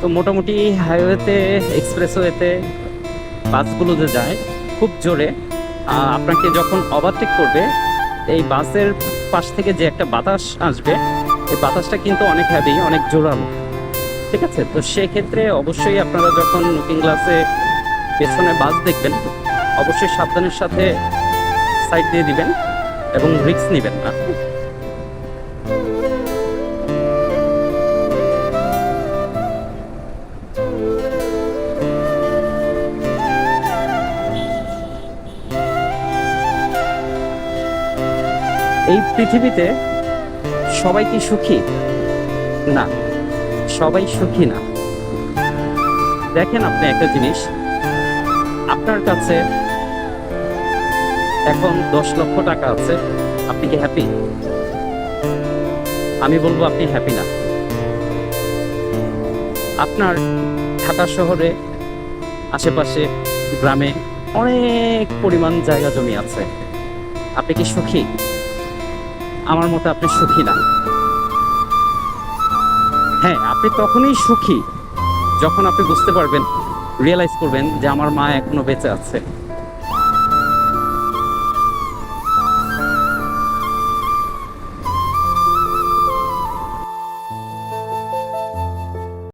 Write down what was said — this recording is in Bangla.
তো মোটামুটি হাইওয়েতে এক্সপ্রেসওয়েতে বাসগুলো যে যায়, খুব জোরে। আপনাকে যখন ওভারটেক করবে, এই বাসের পাশ থেকে যে একটা বাতাস আসবে, এই বাতাসটা কিন্তু অনেক হ্যাভি অনেক জোরালো। ঠিক আছে? তো সেক্ষেত্রে অবশ্যই আপনারা যখন লুকিং গ্লাসে পেছনে বাস দেখবেন, অবশ্যই সাবধানের সাথে সাইড দিয়ে দিবেন এবং রিক্স নেবেন না। এই পৃথিবীতে সবাই কি সুখী? না, সবাই সুখী না। দেখেন আপনি একটা জিনিস, আপনার কাছে এখন দশ লক্ষ টাকা আছে, আপনি কি হ্যাপি আমি বলব আপনি হ্যাপি না। আপনার ঢাকা শহরে, আশেপাশে, গ্রামে অনেক পরিমাণ জায়গা জমি আছে। আপনি কি সুখী? আমার মতো আপনি সুখী না। হ্যাঁ আপনি তখনই সুখী যখন আপনি বুঝতে পারবেন রিয়েলাইজ করবেন যে আমার মা এখনও বেঁচে আছে।